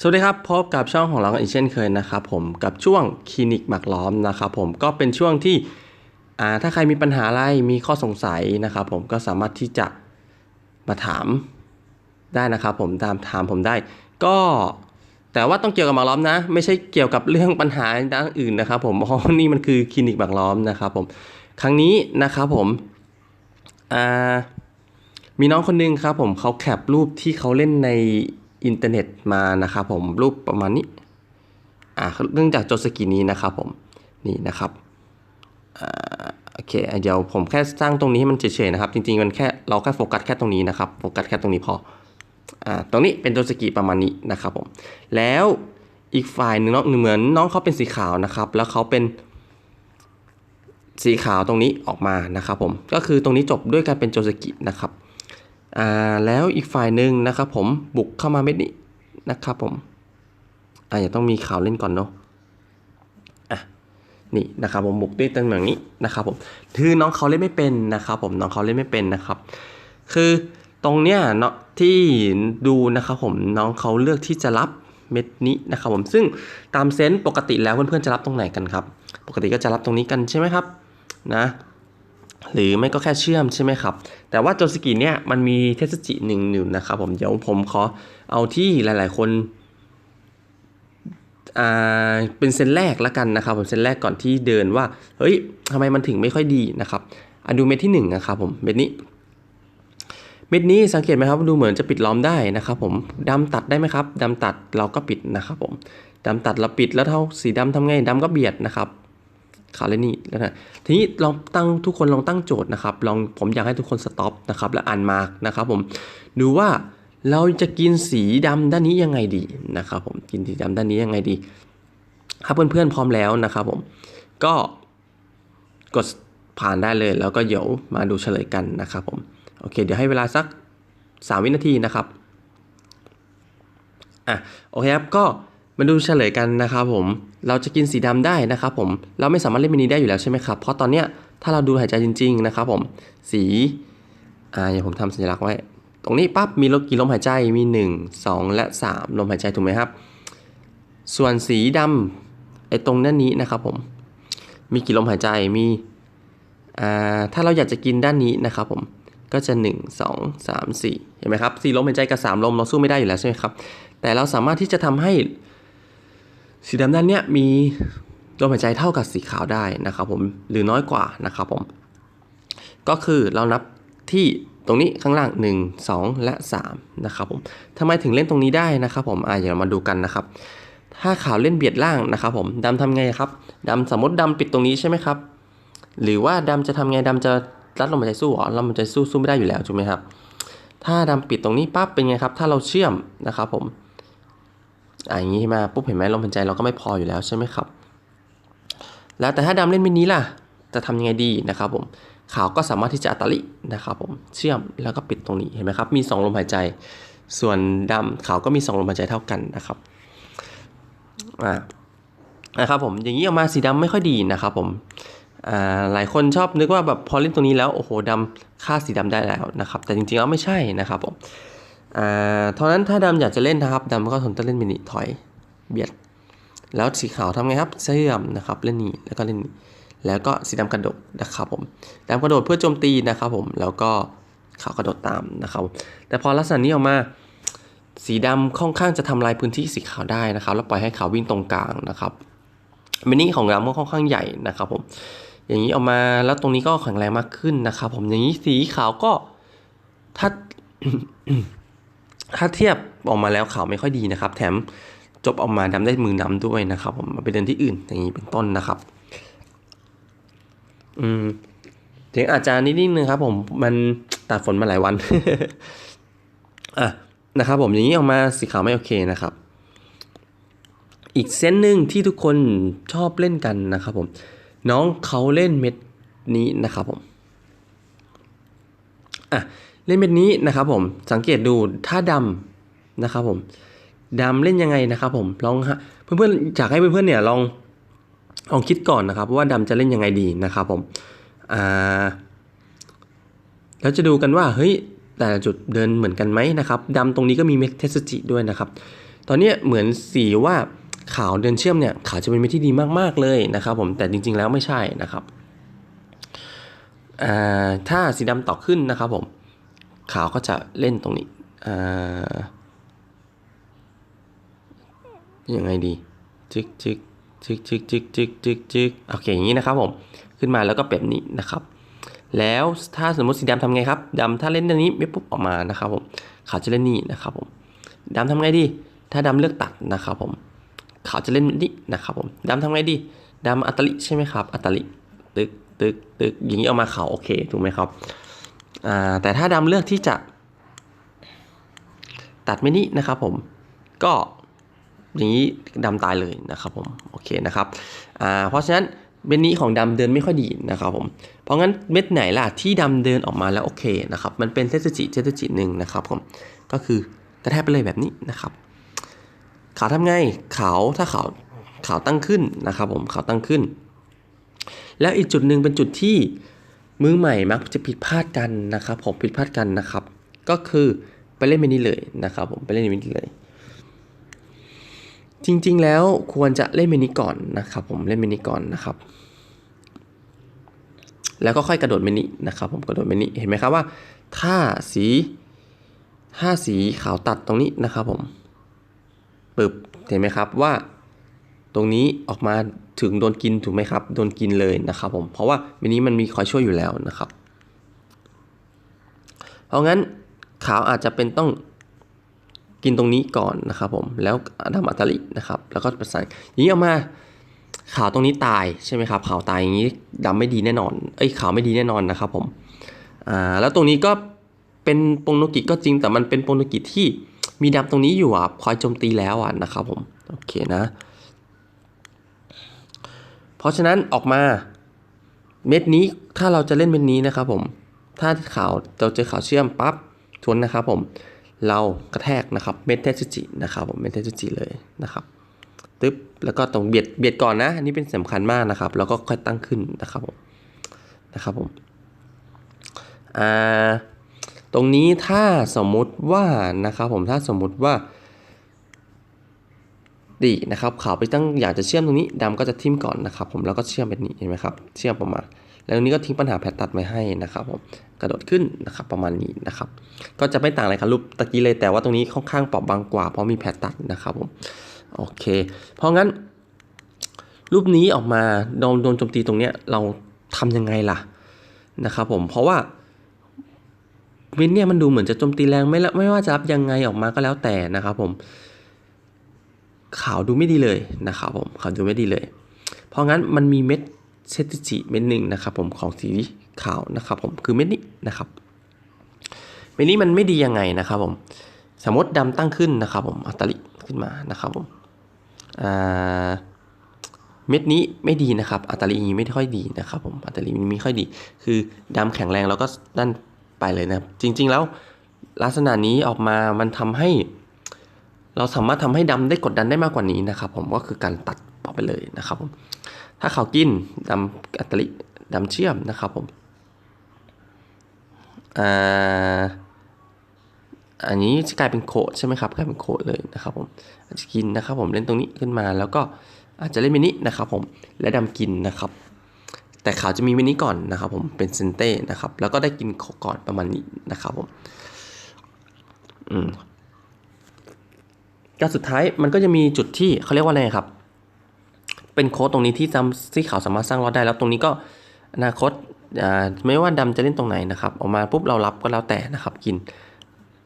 สวัสดีครับ พบกับช่องของเรากันอีกเช่นเคยนะครับผมกับช่วงคลินิกหมักล้อมนะครับผมก็เป็นช่วงที่อ่าถ้าใครมีปัญหาอะไรมีข้อสงสัยนะครับผมก็สามารถที่จะมาถามได้นะครับผมตามถามผมได้ ก็แต่ว่าต้องเกี่ยวกับหมักล้อมนะ ไม่ใช่เกี่ยวกับเรื่องปัญหาด้านอื่นนะครับผมเพราะนี่มันคือคลินิกหมักล้อมนะครับผมครั้งนี้นะครับผมอ่ามีน้องคนหนึงครับผมเขาแคปรูปที่เขาเล่นใน อินเทอร์เน็ตมานะครับผมรูปประมาณนี้อ่าเรื่องจากโจสกีนี้นะครับผมนี่นะครับอ่าโอเคเดี๋ยวผมแค่สร้างตรงนี้ให้มันเฉยๆนะครับ จริงๆมันแค่เราแค่โฟกัสแค่ตรงนี้นะครับโฟกัสแค่ตรงนี้พออ่าตรงนี้เป็นโจสกีประมาณนี้นะครับผมแล้วอีกฝ่ายหนึ่งน้องเหมือนน้องเขาเป็นสีขาวนะครับ แล้วเขาเป็นสีขาวตรงนี้ออกมานะครับผมก็คือตรงนี้จบด้วยการเป็นโจสกินะครับ อ่าแล้วอีกฝ่ายหนึ่งนะครับผมบุกเข้ามาเม็ดนี้นะครับผมอ่าอย่าต้องมีข่าวเล่นก่อนเนาะอะนี่นะครับผมบุกด้วยตำแหน่งนี้นะครับผมคือน้องเขาเล่นไม่เป็นนะครับผมน้องเขาเล่นไม่เป็นนะครับ คือตรงเนี้ยเนาะที่ดูนะครับผมน้องเขาเลือกที่จะรับเม็ดนี้นะครับผมซึ่งตามเซนส์ปกติแล้วเพื่อนๆจะรับตรงไหนกันครับ ปกติก็จะรับตรงนี้กันใช่ไหมครับนะ หรือไม่ก็แค่เชื่อมใช่ไหมครับ แต่ว่าโจสกิเนี่ยมันมีเทสจิหนึ่งหนึ่งนะครับผมเดี๋ยวผมขอเอาที่หลาย ๆ คนเป็นเซนแรกละกันนะครับผมเซนแรกก่อนที่เดินว่าเฮ้ยทำไมมันถึงไม่ค่อยดีนะครับอะดูเม็ดที่หนึ่งนะครับผมเม็ดนี้ เม็ดนี้สังเกตไหมครับดูเหมือนจะปิดล้อมได้นะครับผมดำตัดได้ไหมครับดำตัดเราก็ปิดนะครับผมดำตัดเราปิดแล้วเท่าสีดำทำไงดำก็เบียดนะครับ ขาวเลยนี่แล้วนะทีนี้ลองตั้งทุกคนลองตั้งโจทย์นะครับลองผมอยากให้ทุกคนสต็อปนะครับแล้วอ่านมาร์กนะครับผมดูว่าเราจะกินสีดำด้านนี้ยังไงดีนะครับผมกินสีดำด้านนี้ยังไงดีถ้าเพื่อนๆพร้อมแล้วนะครับผมก็กดผ่านได้เลย แล้วก็เดี๋ยวมาดูเฉลยกันนะครับผมโอเค เดี๋ยวให้เวลาสัก 3 วินาทีนะครับอะโอเคครับก็ มาดูเฉลยกันนะครับผม เราจะกินสีดำได้นะครับผม เราไม่สามารถเล่นมินิได้อยู่แล้วใช่ไหมครับ เพราะตอนเนี้ยถ้าเราดูหายใจจริง ๆ นะครับผม สี อ่าอย่างผมทำสัญลักษณ์ไว้ ตรงนี้ปั๊บมีลกี่ลมหายใจ มี 1 2 และ 3 ลมหายใจถูกไหมครับ ส่วนสีดำไอ้ตรงนั้นนี้นะครับผม มีกี่ลมหายใจ มี อ่า ถ้าเราอยากจะกินด้านนี้นะครับผมก็จะ 1 2 3 4 เห็นไหมครับสี่ลมหายใจกับ 3 ลมเราสู้ไม่ได้อยู่แล้วใช่ไหมครับ แต่เราสามารถที่จะทำให้ สีดำด้านเนี้ยมีลมหายใจเท่ากับสีขาวได้นะครับผมหรือน้อยกว่านะครับผม ก็คือเรานับที่ตรงนี้ข้างล่าง 1 2 และ 3 นะครับผมทำไมถึงเล่นตรงนี้ได้นะครับผมอ่าเดี๋ยวเรามาดูกันนะครับ ถ้าขาวเล่นเบียดล่างนะครับผมดำทำไงครับดำสมมติดำปิดตรงนี้ใช่ไหมครับ หรือว่าดำจะทำไงดำจะรัดลมหายใจสู้เหรอลมหายใจสู้สู้ไม่ได้อยู่แล้วถูกไหมครับ ถ้าดำปิดตรงนี้ปั๊บเป็นไงครับ ถ้าเราเชื่อมนะครับผม อ่าอย่างนี้ใช่ไหมปุ๊บเห็นไหมลมหายใจเราก็ไม่พออยู่แล้วใช่ไหมครับ แล้วแต่ถ้าดำเล่นมินี้ล่ะ จะทำยังไงดีนะครับผมขาวก็สามารถที่จะอัตลินะครับผมเชื่อมแล้วก็ปิดตรงนี้เห็นไหมครับมี 2 ลมหายใจ ส่วนดำขาวก็มี 2 ลมหายใจเท่ากันนะครับอ่านะครับผมอย่างนี้ออกมาสีดำไม่ค่อยดีนะครับผมอ่าหลายคนชอบนึกว่าแบบพอเล่นตรงนี้แล้วโอ้โหดำฆ่าสีดำได้แล้วนะครับ แต่จริงๆแล้วไม่ใช่นะครับผม อ่าเท่านั้นถ้าดำอยากจะเล่นนะครับดำก็ทนต้องเล่นมินิถอยเบียด แล้วสีขาวทำไงครับเสื่อมนะครับเล่นนี้แล้วก็เล่นนี้แล้วก็สีดำกระโดดนะครับผมดำกระโดดเพื่อโจมตีนะครับผมแล้วก็ขาวกระโดดตามนะครับ แต่พอลักษณะนี้ออกมาสีดำค่อนข้างจะทำลายพื้นที่สีขาวได้นะครับ แล้วปล่อยให้ขาววิ่งตรงกลางนะครับมินิของดำก็ค่อนข้างใหญ่นะครับผมอย่างนี้ออกมาแล้วตรงนี้ก็แข็งแรงมากขึ้นนะครับ ผมอย่างนี้สีขาวก็ถ้า ถ้าเทียบออกมาแล้วข่าวไม่ค่อยดีนะครับ แถมจบออกมาดำได้มือดำด้วยนะครับ ผมมาไปเดินที่อื่นอย่างนี้เป็นต้นนะครับ อืมถึงอาจจะนิดนึงครับ ผมมันตากฝนมาหลายวันอะนะครับ ผมอย่างนี้ออกมาสีขาวไม่โอเคนะครับ อีกเส้นหนึ่งที่ทุกคนชอบเล่นกันนะครับ ผม น้องเขาเล่นเม็ดนี้นะครับ ผมอะ เล่นเม็ดนี้นะครับผมสังเกตดูถ้าดำนะครับผมดำเล่นยังไงนะครับผมลองฮะเพื่อนๆอยากให้เพื่อนๆเนี่ยลองลองคิดก่อนนะครับว่าดำจะเล่นยังไงดีนะครับผมอ่าแล้วจะดูกันว่าเฮ้ยแต่จุดเดินเหมือนกันไหมนะครับดำตรงนี้ก็มีเมกเทสจิด้วยนะครับ ตอนนี้เหมือนสีว่าขาวเดินเชื่อมเนี่ยขาวจะเป็นเม็ดที่ดีมากๆเลยนะครับผมแต่จริง ๆ แล้วไม่ใช่นะครับถ้าสีดำต่อขึ้นนะครับผม ขาวก็จะเล่นตรงนี้อ่ายังไงดีจึกจึกจึกจึกจึกจึกจึกจึกโอเคอย่างนี้นะครับผมขึ้นมาแล้วก็แบบนี้นะครับ แล้วถ้าสมมติสีดำทำไงครับดำถ้าเล่นอันนี้ไม่ปุ๊บออกมานะครับผมขาวจะเล่นนี่นะครับผมดำทำไงดี ถ้าดำเลือกตัดนะครับผมขาวจะเล่นนี่นะครับผมดำทำไงดีดำอัตลิใช่ไหมครับอัตลิตึกตึกตึกอย่างนี้ออกมาขาวโอเคถูกไหมครับ แต่ถ้าดำเลือกที่จะตัดม่นี่นะครับผมก็อย่างนี้ดำตายเลยนะครับผมโอเคนะครับเพราะฉะนั้นเม็ดนี้ของดำเดินไม่ค่อยดีนะครับผม เพราะงั้นเม็ดไหนล่ะที่ดำเดินออกมาแล้วโอเคนะครับ มันเป็นเทสจิเทสจิหนึ่งนะครับผม ก็คือกระแทกไปเลยแบบนี้นะครับ ขาวทำไง ขาวถ้าขาวขาวตั้งขึ้นนะครับผม ขาวตั้งขึ้น แล้วอีกจุดหนึ่งเป็นจุดที่ มือใหม่มักจะผิดพลาดกันนะครับผมผิดพลาดกันนะครับ ก็คือไปเล่นเมนี้เลยนะครับผมไปเล่นเมนี้เลย จริงๆแล้วควรจะเล่นเมนี้ก่อนนะครับ ผมเล่นเมนี้ก่อนนะครับ แล้วก็ค่อยกระโดดเมนี้นะครับ ผมกระโดดเมนี้เห็นไหมครับว่า ถ้าสีถ้าสีขาวตัดตรงนี้นะครับ ผมปึ๊บเห็นไหมครับว่า ตรงนี้ออกมาถึงโดนกินถูกไหมครับ โดนกินเลยนะครับผม เพราะว่าเมนี้มันมีคอยช่วยอยู่แล้วนะครับ เพราะงั้นขาวอาจจะเป็นต้องกินตรงนี้ก่อนนะครับผม แล้วดำอัตลินะครับ แล้วก็ประสานอย่างนี้ออกมาขาวตรงนี้ตายใช่ไหมครับขาวตายอย่างนี้ดำไม่ดีแน่นอน เอ้ยขาวไม่ดีแน่นอนนะครับผม อ่าแล้วตรงนี้ก็เป็นโปงโนกิก็จริงแต่มันเป็นโปงโนกิที่มีดำตรงนี้อยู่อะคอยโจมตีแล้วอะนะครับผม โอเคนะ เพราะฉะนั้นออกมาเม็ดนี้ถ้าเราจะเล่นเม็ดนี้นะครับผม ถ้าข่าวเราเจอข่าวเชื่อมปั๊บทวนนะครับผมเรากระแทกนะครับเม็ดเทสจินะครับผมเม็ดเทสจิเลยนะครับตึ๊บแล้วก็ตรงเบียดเบียดก่อนนะอันนี้เป็นสำคัญมากนะครับ แล้วก็ค่อยตั้งขึ้นนะครับผมนะครับผมอ่าตรงนี้ถ้าสมมุติว่านะครับผมถ้าสมมุติว่า ดีนะครับขาวไปตั้งอยากจะเชื่อมตรงนี้ดำก็จะทิ่มก่อนนะครับ ผมแล้วก็เชื่อมแบบนี้เห็นไหมครับเชื่อมออกมา แล้วนี้ก็ทิ้งปัญหาแพทตัดไว้ให้นะครับผมกระโดดขึ้นนะครับประมาณนี้นะครับ ก็จะไม่ต่างอะไรครับรูปตะกี้เลยแต่ว่าตรงนี้ค่อนข้างเปราะบางกว่าเพราะมีแพทตัดนะครับผมโอเค เพราะงั้น รูปนี้ออกมาโดนโดนโจมตีตรงเนี้ยเราทำยังไงล่ะนะครับผมเพราะว่าวินเนี่ยมันดูเหมือนจะโจมตีแรงไม่ไม่ว่าจะรับยังไงออกมาก็แล้วแต่นะครับผม ขาวดูไม่ดีเลยนะครับผมขาวดูไม่ดีเลย เพราะงั้นมันมีเม็ดเซติจิเม็ดหนึ่งนะครับผมของสีขาวนะครับผมคือเม็ดนี้นะครับเม็ดนี้มันไม่ดียังไงนะครับผมสมมติดำตั้งขึ้นนะครับผมอัตลิขึ้นมานะครับผมเม็ดนี้ไม่ดีนะครับ อัตลีไม่ค่อยดีนะครับผมอัตลีไม่ค่อยดี คือดำแข็งแรงแล้วก็ด้านไปเลยนะครับจริง ๆ แล้วลักษณะนี้ออกมามันทำให้ เราสามารถทำให้ดำได้กดดันได้มากกว่านี้นะครับ ผมก็คือการตัดออกไปเลยนะครับผมถ้าขาวกินดำอัตลิดำเชื่อมนะครับผมอ่าอันนี้จะกลายเป็นโคดใช่ไหมครับกลายเป็นโคดเลยนะครับผมอาจจะกินนะครับผมเล่นตรงนี้ขึ้นมาแล้วก็อาจจะเล่นมินินะครับผมและดำกินนะครับ แต่ขาวจะมีมินิก่อนนะครับ ผมเป็นเซนเต้นะครับ แล้วก็ได้กินโคก่อนประมาณนี้นะครับผมอืม ก็สุดท้ายมันก็จะมีจุดที่เขาเรียกว่าอะไรครับ เป็นโค้ดตรงนี้ที่จำที่เขาสามารถสร้างรอดได้แล้วตรงนี้ก็อนาคตาไม่ว่าดำจะเล่นตรงไหนนะครับ ออกมาปุ๊บเรารับก็แล้วแต่นะครับ กิน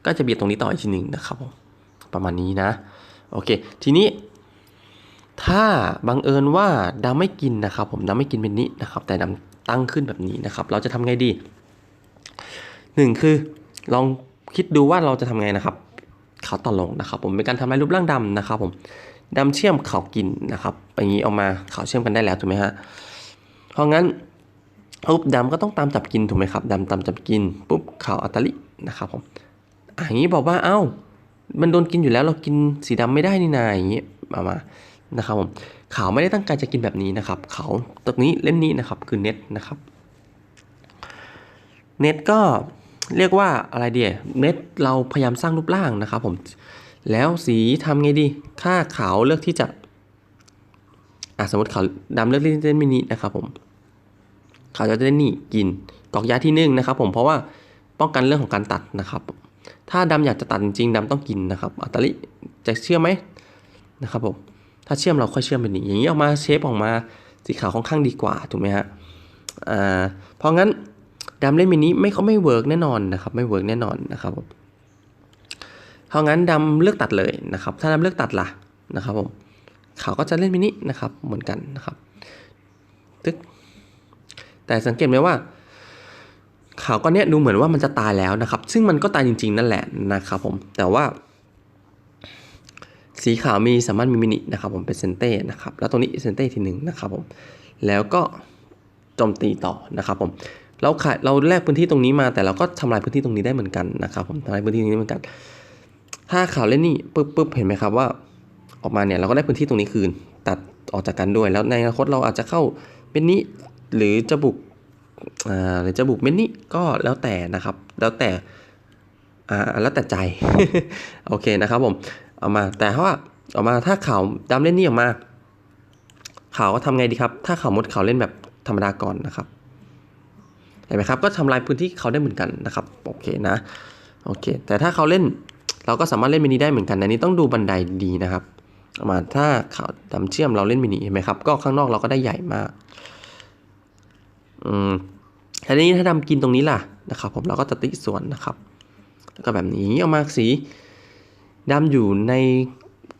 ก็จะเบียดตรงนี้ต่ออีกทีหนึ่งนะครับประมาณนี้นะโอเค ทีนี้ ถ้าบังเอิญว่าดำไม่กินนะครับ ผมดำไม่กินเป็นนี้นะครับ แต่ดำตั้งขึ้นแบบนี้นะครับ เราจะทำไงดีหนึ่งคือลองคิดดูว่าเราจะทำไงนะครับ ขาต่อลงนะครับผมเป็นการทำลายรูปร่างดำนะครับผมดำเชื่อมเขากินนะครับอย่างนี้ออกมาเขาเชื่อมกันได้แล้วถูกไหมฮะเพราะงั้นปุ๊บดำก็ต้องตามจับกินถูกไหมครับดำตามจับกินปุ๊บเขาอัตลินะครับผมอย่างนี้บอกว่าเอ้ามันโดนกินอยู่แล้วเรากินสีดำไม่ได้นี่นาอย่างนี้มามานะครับผมขาวไม่ได้ตั้งใจจะกินแบบนี้นะครับเขาตรงนี้เล่นนี้นะครับคือเน็ตนะครับเน็ตก็ เรียกว่าอะไรเดียเน็ตเราพยายามสร้างรูปร่างนะครับผมแล้วสีทำไงดี ค่าขาวเลือกที่จะอะสมมติขาวดำเลือกที่จะเล่นมินินะครับผมขาวจะเล่นนี่กินกรอกยาที่หนึ่งนะครับผมเพราะว่าป้องกันเรื่องของการตัดนะครับ ถ้าดำอยากจะตัดจริงๆดำต้องกินนะครับอัตลิจะเชื่อมไหมนะครับผมถ้าเชื่อมเราค่อยเชื่อมเป็นนี้อย่างนี้ออกมาเชฟออกมาสีขาวค่อนข้างดีกว่าถูกไหมฮะอ่าเพราะงั้น ดำเล่นมินิไม่เขาไม่เวิร์กแน่นอนนะครับ ไม่เวิร์กแน่นอนนะครับผมเพราะงั้นดำเลือกตัดเลยนะครับ ถ้าดำเลือกตัดล่ะนะครับผมเขาก็จะเล่นมินินะครับเหมือนกันนะครับตึ๊กแต่สังเกตไหมว่าขาวก้อนเนี้ยดูเหมือนว่ามันจะตายแล้วนะครับ ซึ่งมันก็ตายจริง ๆ นั่นแหละนะครับผมแต่ว่า สีขาวมีสามารถมีมินินะครับผมเป็นเซนเต้นะครับแล้วตรงนี้เซนเต้ทีหนึ่งนะครับผมแล้วก็โจมตีต่อนะครับผม เราขายเราแลกพื้นที่ตรงนี้มา แต่เราก็ทำลายพื้นที่ตรงนี้ได้เหมือนกันนะครับผมทำลายพื้นที่ตรงนี้เหมือนกัน ถ้าขาวเล่นนี่ปุ๊บปุ๊บเห็นไหมครับว่า ออกมาเนี่ยเราก็ได้พื้นที่ตรงนี้คืน ตัดออกจากกันด้วย แล้วในอนาคตเราอาจจะเข้าเป็นนี้หรือจะบุกอ่าหรือจะบุกเม็ดนี้ก็แล้วแต่นะครับ แล้วแต่อ่าแล้วแต่ใจ โอเคนะครับผมเอามาแต่ถ้าว่าออกมาถ้าขาวดำเล่นนี่ออกมาขาวก็ทำไงดีครับ ถ้าขาวมดขาวเล่นแบบธรรมดาก่อนนะครับ เห็นไหมครับก็ทำลายพื้นที่เขาได้เหมือนกันนะครับโอเคนะโอเค แต่ถ้าเขาเล่นเราก็สามารถเล่นมินิได้เหมือนกันอันนี้ต้องดูบันไดดีนะครับมาถ้าเขาดำเชื่อมเราเล่นมินิเห็นไหมครับก็ข้างนอกเราก็ได้ใหญ่มากอืมทีนี้ถ้าดำกินตรงนี้ล่ะนะครับผมเราก็จะติส่วนนะครับ แล้วก็แบบนี้เอามาสีดำอยู่ใน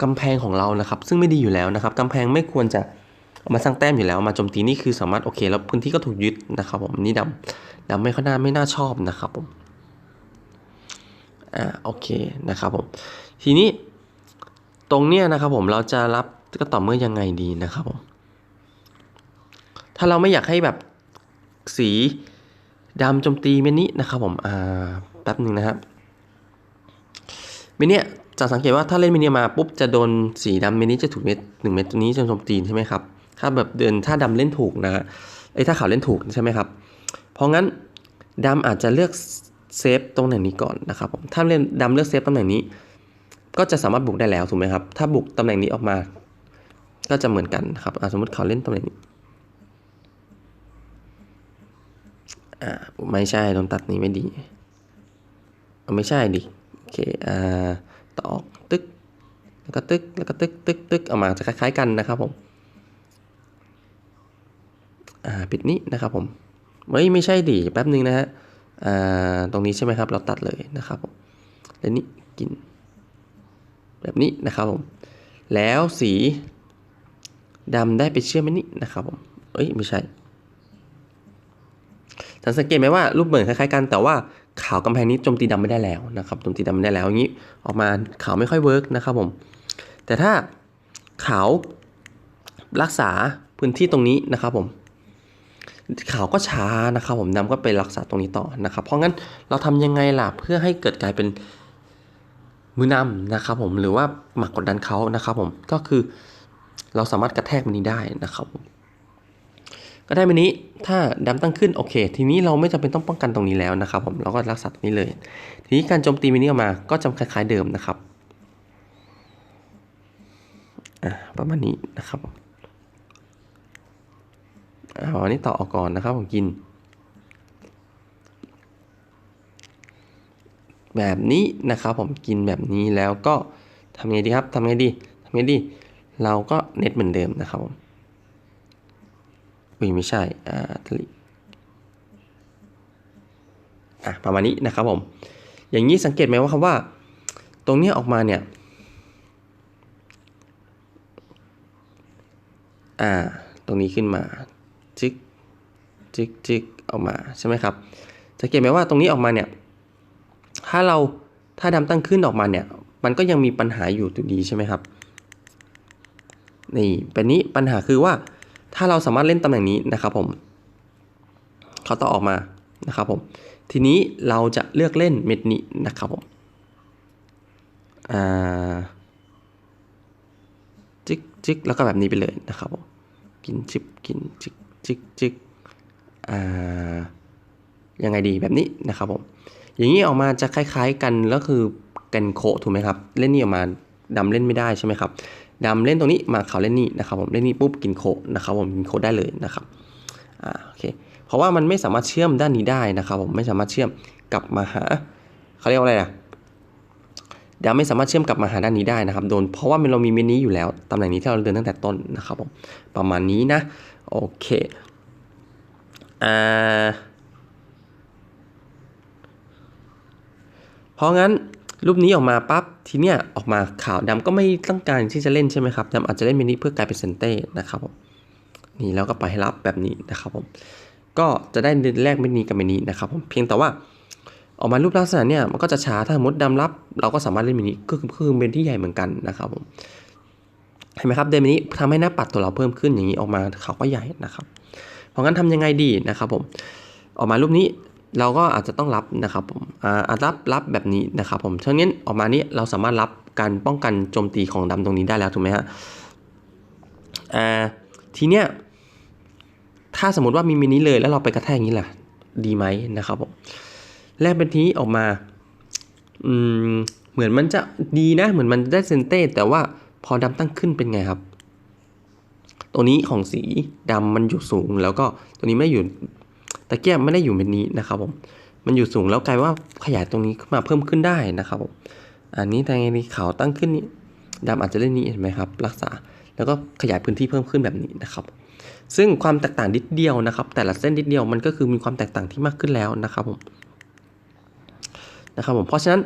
กำแพงของเรานะครับ ซึ่งไม่ดีอยู่แล้วนะครับกำแพงไม่ควรจะ มาสร้างแต้มอยู่แล้วมาโจมตีนี่คือสามารถโอเค แล้วพื้นที่ก็ถูกยึดนะครับผมนี่ดำดำไม่ค่อยน่าไม่น่าชอบนะครับผมอ่าโอเคนะครับผมทีนี้ตรงเนี้ยนะครับผมเราจะรับก็ต่อเมื่อยังไงดีนะครับผมถ้าเราไม่อยากให้แบบสีดำโจมตีเมนนี้นะครับผมอ่าแป๊บหนึ่งนะครับเมนเนี้ยจะสังเกตว่าถ้าเล่นเมนเนี้ยมาปุ๊บจะโดนสีดำเมนนี้จะถูกเม็ดหนึ่งเม็ดตัวนี้จะโจมตีใช่ไหมครับ ถ้าแบบเดินถ้าดำเล่นถูกนะไอ้ถ้าขาวเล่นถูกใช่ไหมครับ เพราะงั้นดำอาจจะเลือกเซฟตรงไหนนี้ก่อนนะครับผมถ้าเล่นดำเลือกเซฟตำแหน่งนี้ ก็จะสามารถบุกได้แล้วถูกไหมครับ ถ้าบุกตำแหน่งนี้ออกมา ก็จะเหมือนกันครับสมมติเขาเล่นตำแหน่งนี้อ่าไม่ใช่โดนตัดนี้ไม่ดีไม่ใช่ดิโอเคอ่าต่อออกตึกแล้วก็ตึกแล้วก็ตึกตึกตึกออกมาจะคล้ายๆกันนะครับผม อ่าปิดนี้นะครับผมเฮ้ยไม่ใช่ดิแป๊บนึงนะฮะอ่าตรงนี้ใช่ไหมครับ เราตัดเลยนะครับผมแล้วนี่กิน แบบนี้นะครับผม แล้วสีดำได้ไปเชื่อมไว้นี่นะครับผมเอ้ยไม่ใช่สังเกตไหมว่ารูปเหมือนคล้ายๆกัน แต่ว่าขาวกำแพงนี้โจมตีดำไม่ได้แล้วนะครับโจมตีดำไม่ได้แล้วอย่างนี้ออกมาขาวไม่ค่อยเวิร์กนะครับผม แต่ถ้าขาวรักษาพื้นที่ตรงนี้นะครับผม ข่าวก็ช้านะครับ ผมดำก็ไปรักษาตรงนี้ต่อนะครับ เพราะงั้นเราทำยังไงล่ะเพื่อให้เกิดกลายเป็นมือนำนะครับ ผมหรือว่าหมักกดดันเขานะครับ ผมก็คือเราสามารถกระแทกมันนี้ได้นะครับผมก็ได้แบบนี้ถ้าดำตั้งขึ้นโอเค ทีนี้เราไม่จำเป็นต้องป้องกันตรงนี้แล้วนะครับ ผมเราก็รักษาตรงนี้เลย ทีนี้การโจมตีมินี้ออกมาก็จะคล้าย ๆเดิมนะครับประมาณนี้นะครับ เอาอันนี้ต่อออกก่อนนะครับผมกิน แบบนี้นะครับผมกินแบบนี้แล้วก็ทำไงดีครับทำไงดีทำไงดี เราก็เน็ตเหมือนเดิมนะครับผมอุ้ยไม่ใช่อ่าทลิอะประมาณนี้นะครับผม อย่างนี้สังเกตไหมว่าคำว่า ตรงนี้ออกมาเนี่ยอ่า ตรงนี้ขึ้นมา จิกจิกจิกออกมาใช่ไหมครับสังเกตไหมว่าตรงนี้ออกมาเนี่ย ถ้าเราถ้าดำตั้งขึ้นออกมาเนี่ย มันก็ยังมีปัญหาอยู่ตัวดีใช่ไหมครับ นี่เป็นนี้ปัญหาคือว่า ถ้าเราสามารถเล่นตำแหน่งนี้นะครับผมเขาต้องออกมานะครับผม ทีนี้เราจะเลือกเล่นเม็ดนี้นะครับผมอ่าจิกจิกแล้วก็แบบนี้ไปเลยนะครับผมกินชิปกินจิก จิกจิกอ่ายังไงดีแบบนี้นะครับผม อย่างนี้ออกมาจะคล้ายๆกันแล้วคือเกนโคถูกไหมครับ เล่นนี่ออกมาดำเล่นไม่ได้ใช่ไหมครับดำเล่นตรงนี้มาขาวเล่นนี่นะครับผมเล่นนี่ปุ๊บกินโคนะครับผมกินโคได้เลยนะครับอ่าโอเคเพราะว่ามันไม่สามารถเชื่อมด้านนี้ได้นะครับผมไม่สามารถเชื่อมกลับมาหาเขาเรียกว่าอะไรนะดำไม่สามารถเชื่อมกลับมาหาด้านนี้ได้นะครับโดนเพราะว่ามันเรามีเมนนี้อยู่แล้วตำแหน่งนี้ที่เราเดินตั้งแต่ต้นนะครับผมประมาณนี้นะ โอเคอ่าเพราะงั้นรูปนี้ออกมาปั๊บทีเนี้ยออกมาขาวดำก็ไม่ต้องการที่จะเล่นใช่ไหมครับดำอาจจะเล่นเมนี้เพื่อกลายเป็นเซนเต้นะครับผมนี่แล้วก็ไปให้รับแบบนี้นะครับผมก็จะได้แลกเมนี้กับเมนี้นะครับผมเพียงแต่ว่าออกมารูปลักษณะเนี่ยมันก็จะช้าถ้าสมมติดำรับ เราก็สามารถเล่นเมนี้ก็คือคือเมนที่ใหญ่เหมือนกันนะครับผม เห็นไหมครับเดนเมนี้ทำให้หน้าปัดตัวเราเพิ่มขึ้นอย่างนี้ออกมาเขาก็ใหญ่นะครับ เพราะงั้นทำยังไงดีนะครับผมออกมารูปนี้เราก็อาจจะต้องรับนะครับผมอ่ารับรับแบบนี้นะครับผมฉะนั้นออกมานี้เราสามารถรับการป้องกันโจมตีของดำตรงนี้ได้แล้วถูกไหมฮะอ่าทีเนี้ยถ้าสมมติว่ามีมินิเลยแล้วเราไปกระแทกอย่างนี้ล่ะ ดีไหมนะครับผมแรกเป็นทีออกมาอืมเหมือนมันจะดีนะ เหมือนมันได้เซนเต้แต่ว่า พอดำตั้งขึ้นเป็นไงครับ ตัวนี้ของสีดำมันอยู่สูง แล้วก็ตัวนี้ไม่อยู่ตะเกียบไม่ได้อยู่เม็ดนี้นะครับผม มันอยู่สูงแล้วกลายว่าขยายตรงนี้ขึ้นมาเพิ่มขึ้นได้นะครับผม อันนี้ทางนี้ขาวตั้งขึ้นนี้ดำอาจจะเล่นนี้เห็นไหมครับ รักษา แล้วก็ขยายพื้นที่เพิ่มขึ้นแบบนี้นะครับ ซึ่งความแตกต่างนิดเดียวนะครับ แต่ละเส้นนิดเดียวมันก็คือมีความแตกต่างที่มากขึ้นแล้วนะครับผม นะครับผม เพราะฉะนั้น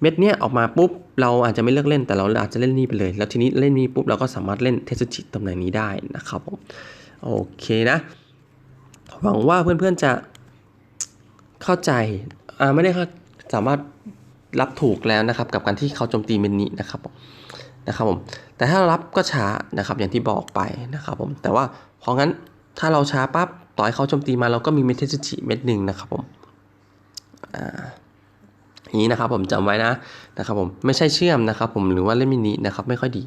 เม็ดเนี้ยออกมาปุ๊บเราอาจจะไม่เลือกเล่นแต่เราอาจจะเล่นนี่ไปเลย แล้วทีนี้เล่นนี่ปุ๊บเราก็สามารถเล่นเทสจิตตำแหน่งนี้ได้นะครับผมโอเคนะหวังว่าเพื่อนๆจะเข้าใจอ่าไม่ได้เข้าสามารถรับถูกแล้วนะครับ กับการที่เขาโจมตีเมนนี้นะครับนะครับผมแต่ถ้ารับก็ช้านะครับอย่างที่บอกไปนะครับผมแต่ว่าเพราะงั้นถ้าเราช้าปั๊บต่อให้เขาโจมตีมาเราก็มีเมทเทสจิเม็ดหนึ่งนะครับผมอ่า นี้นะครับผมจำไว้นะนะครับผมไม่ใช่เชื่อมนะครับผมหรือว่าเล่นมินินะครับไม่ค่อยดี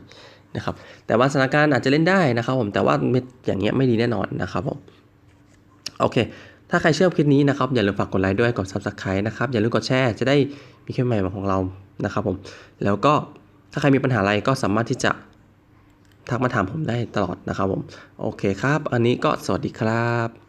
นะครับแต่ว่าสถานการณ์อาจจะเล่นได้นะครับผมแต่ว่าเม็ดอย่างเงี้ยไม่ดีแน่นอนนะครับผมโอเค ถ้าใครเชื่อคลิปนี้นะครับอย่าลืมฝากกดไลค์ด้วยกด subscribe นะครับอย่าลืมกดแชร์จะได้มีคลิปใหม่ของเรานะครับผมแล้วก็ถ้าใครมีปัญหาอะไรก็สามารถที่จะทักมาถามผมได้ตลอดนะครับผมโอเคครับ อันนี้ก็สวัสดีครับ